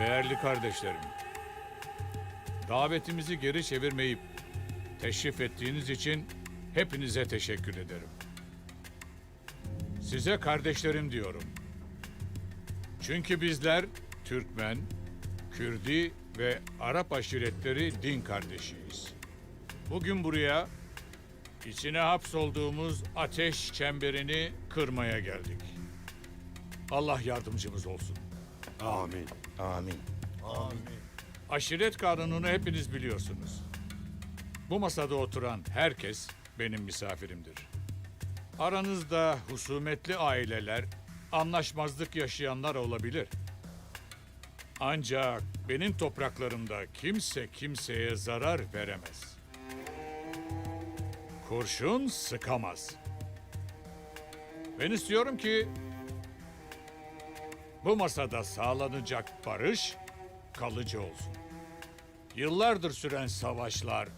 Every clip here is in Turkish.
Değerli kardeşlerim, davetimizi geri çevirmeyip teşrif ettiğiniz için hepinize teşekkür ederim. Size kardeşlerim diyorum. Çünkü bizler Türkmen, Kürdi ve Arap aşiretleri din kardeşiyiz. Bugün buraya içine hapsolduğumuz ateş çemberini kırmaya geldik. Allah yardımcımız olsun. Amin. Amin. Aşiret kanununu hepiniz biliyorsunuz. Bu masada oturan herkes benim misafirimdir. Aranızda husumetli aileler, anlaşmazlık yaşayanlar olabilir. Ancak benim topraklarımda kimse kimseye zarar veremez. Kurşun sıkamaz. Ben istiyorum ki bu masada sağlanacak barış kalıcı olsun. Yıllardır süren savaşlar,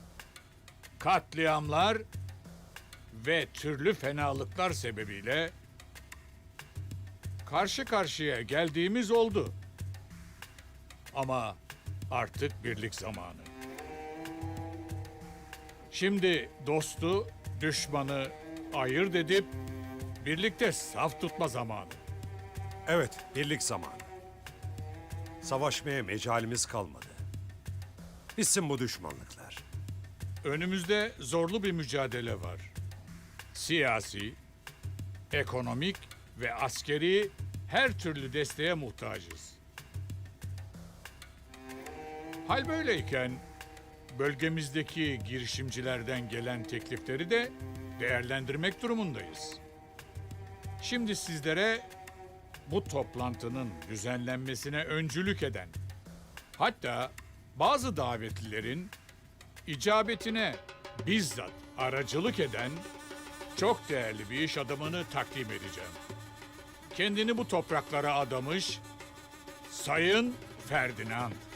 katliamlar ve türlü fenalıklar sebebiyle karşı karşıya geldiğimiz oldu. Ama artık birlik zamanı. Şimdi dostu, düşmanı ayırt edip birlikte saf tutma zamanı. Evet, birlik zamanı. Savaşmaya mecalimiz kalmadı. Bitsin bu düşmanlıklar. Önümüzde zorlu bir mücadele var. Siyasi, ekonomik ve askeri her türlü desteğe muhtacız. Hal böyleyken bölgemizdeki girişimcilerden gelen teklifleri de değerlendirmek durumundayız. Şimdi sizlere bu toplantının düzenlenmesine öncülük eden, hatta bazı davetlilerin icabetine bizzat aracılık eden çok değerli bir iş adamını takdim edeceğim. Kendini bu topraklara adamış Sayın Ferdinand.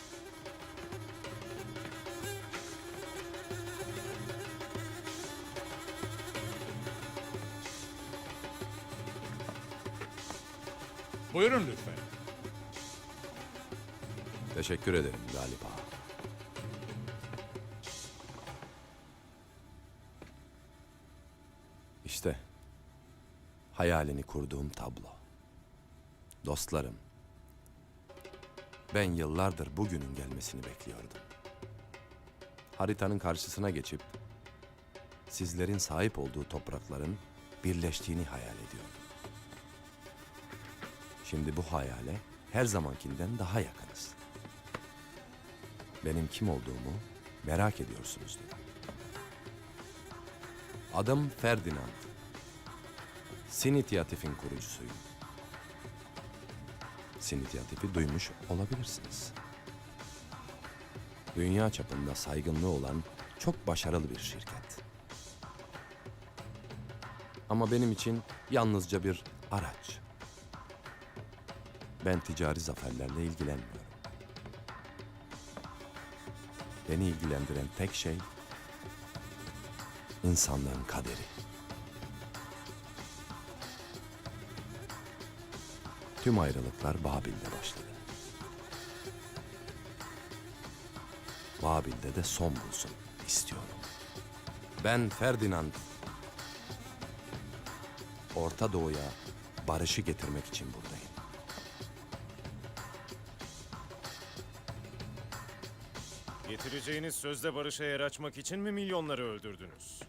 Buyurun lütfen. Teşekkür ederim Galip Ağa. İşte hayalini kurduğum tablo. Dostlarım, ben yıllardır bugünün gelmesini bekliyordum. Haritanın karşısına geçip sizlerin sahip olduğu toprakların birleştiğini hayal ediyordum. Şimdi bu hayale her zamankinden daha yakınız. Benim kim olduğumu merak ediyorsunuzdur. Adım Ferdinand. Sinityatif'in kurucusuyum. Sinityatif'i duymuş olabilirsiniz. Dünya çapında saygınlığı olan çok başarılı bir şirket. Ama benim için yalnızca bir araç. Ben ticari zaferlerle ilgilenmiyorum. Beni ilgilendiren tek şey insanlığın kaderi. Tüm ayrılıklar Babil'de başladı. Babil'de de son bulsun istiyorum. Ben Ferdinand. Orta Doğu'ya barışı getirmek için buradayım. Getireceğiniz sözde barışa yer açmak için mi milyonları öldürdünüz?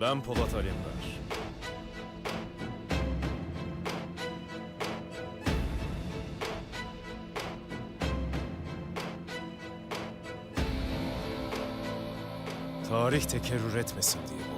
Ben Polat Alemdar. Tarih tekerrür etmesin diye. bu